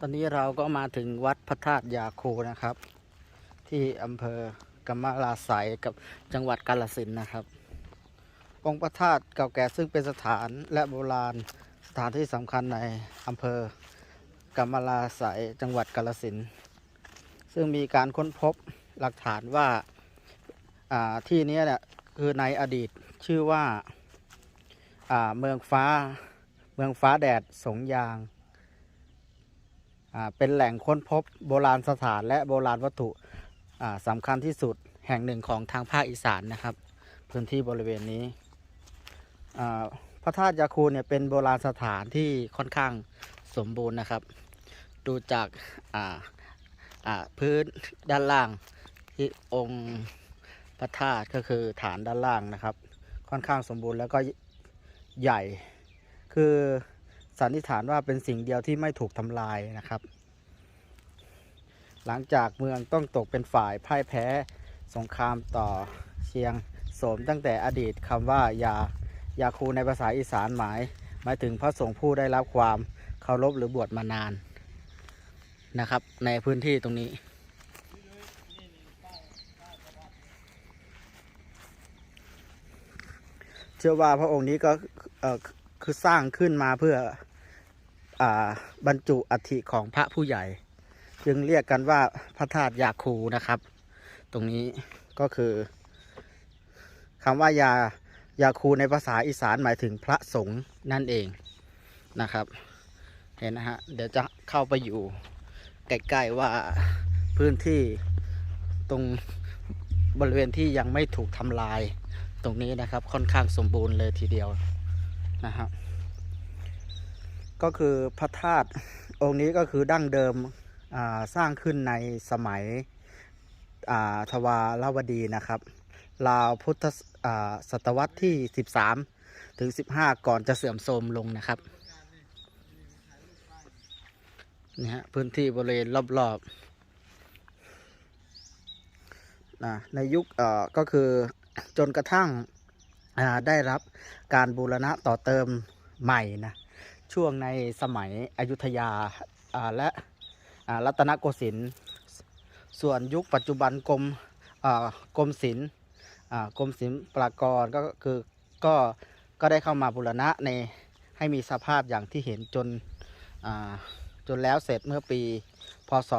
ตอนนี้เราก็มาถึงวัดพระธาตุยาคูนะครับ ที่อำเภอกำมะลาไสยกับจังหวัดกาฬสินนะครับ องค์พระธาตุเก่าแก่ซึ่งเป็นสถานและโบราณสถานที่สำคัญในอำเภอกำมะลาไสยจังหวัดกาฬสินซึ่งมีการค้นพบหลักฐานว่าาที่นี้เนี่ยคือในอดีตชื่อว่าอาเมืองฟ้าเมืองฟ้าแดดสงยาง เป็นแหล่งค้นพบโบราณสถานและโบราณวัตถุสำคัญที่สุดแห่งหนึ่งของทางภาคอีสานนะครับ พื้นที่บริเวณนี้พระธาตุยาคูเนี่ยเป็นโบราณสถานที่ค่อนข้างสมบูรณ์นะครับ ดูจากพื้นด้านล่างที่องค์พระธาตุก็คือฐานด้านล่างนะครับ ค่อนข้างสมบูรณ์แล้วก็ใหญ่คือ สันนิษฐานว่าเป็นสิ่งเดียวที่ไม่ถูกทำลายนะครับ หลังจากเมืองต้องตกเป็นฝ่ายพ่ายแพ้สงครามต่อเชียงโสมตั้งแต่อดีตคำว่ายายาคูในภาษาอีสานหมาย หมายถึงพระสงฆ์ผู้ได้รับความเคารพหรือบวชมานานนะครับ ในพื้นที่ตรงนี้ เชื่อว่าพระองค์นี้ก็คือสร้างขึ้นมาเพื่อ บรรจุอัฐิของพระผู้ใหญ่ จึงเรียกกันว่าพระธาตุยาคูนะครับ ตรงนี้ก็คือคำว่ายายาคูในภาษาอีสานหมายถึงพระสงฆ์นั่นเองนะครับ เห็นนะฮะเดี๋ยวจะเข้าไปอยู่ใกล้ๆว่าพื้นที่ตรงบริเวณที่ยังไม่ถูกทำลายตรงนี้นะครับค่อนข้างสมบูรณ์เลยทีเดียวนะครับ ก็คือพระธาตุองค์นี้ก็คือดั้งเดิมสร้างขึ้นในสมัยทวารวดีนะครับราวพุทธศตวรรษที่ 13 ถึง 15 ก่อนจะเสื่อมโทรมลงนะครับนี่ฮะพื้นที่บริเวณรอบๆนะในยุคก็คือจนกระทั่งได้รับการบูรณะต่อเติมใหม่นะ ช่วงในสมัยอยุธยาและรัตนโกสินทร์ส่วนยุคปัจจุบันกรมกรมศิลป์กรมศิลปากรก็คือก็ก็ได้เข้ามาบูรณะในให้มีสภาพอย่างที่เห็นจนจนแล้วเสร็จเมื่อปี พศ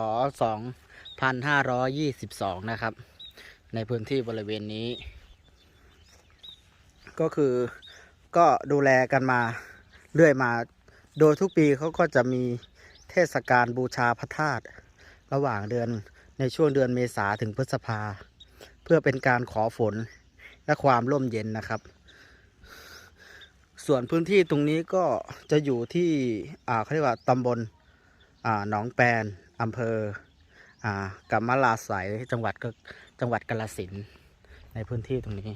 2522 นะครับ ในพื้นที่บริเวณนี้ ก็คือก็ดูแลกันมาเรื่อยมา โดยทุกปีเขาก็จะมีเทศกาลบูชาพระธาตุระหว่างเดือนในช่วงเดือนเมษาถึงพฤษภา เพื่อเป็นการขอฝนและความร่มเย็นนะครับ ส่วนพื้นที่ตรงนี้ก็จะอยู่ที่อ่าเขาเรียกว่าตำบลอ่าหนองแปนอำเภออ่ากัมมะลาไสยจังหวัดก็จังหวัดกาฬสินในพื้นที่ตรงนี้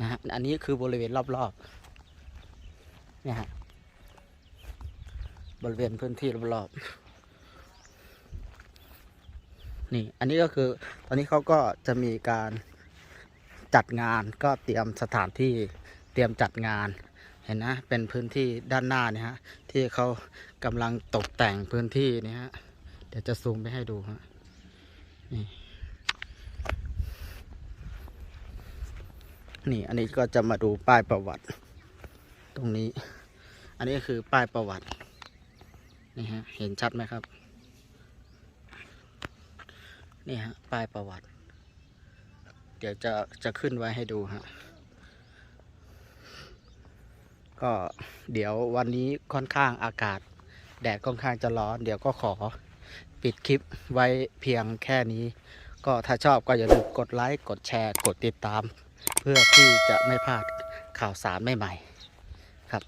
นะฮะอันนี้คือบริเวณรอบๆเนี่ยฮะ บริเวณพื้นที่รอบๆนี่ อันนี้ก็คือ ตอนนี้เขาก็จะมีการจัดงานก็เตรียมสถานที่เตรียมจัดงานเห็นนะ เป็นพื้นที่ด้านหน้าเนี่ยฮะ ที่เขากำลังตกแต่งพื้นที่เนี่ยฮะ เดี๋ยวจะซูมไปให้ดูฮะ นี่ นี่ อันนี้ก็จะมาดูป้ายประวัติ ตรงนี้ อันนี้คือป้ายประวัติ นี่ฮะเห็นชัดไหมครับ นี่ฮะป้ายประวัติ เดี๋ยวจะจะขึ้นไว้ให้ดูฮะก็เดี๋ยววันนี้ค่อนข้างอากาศ แดดค่อนข้างจะร้อน เดี๋ยวก็ขอปิดคลิปไว้เพียงแค่นี้ ก็ถ้าชอบก็อย่าลืมกดไลค์กดแชร์ กดติดตาม เพื่อที่จะไม่พลาดข่าวสารใหม่ๆครับ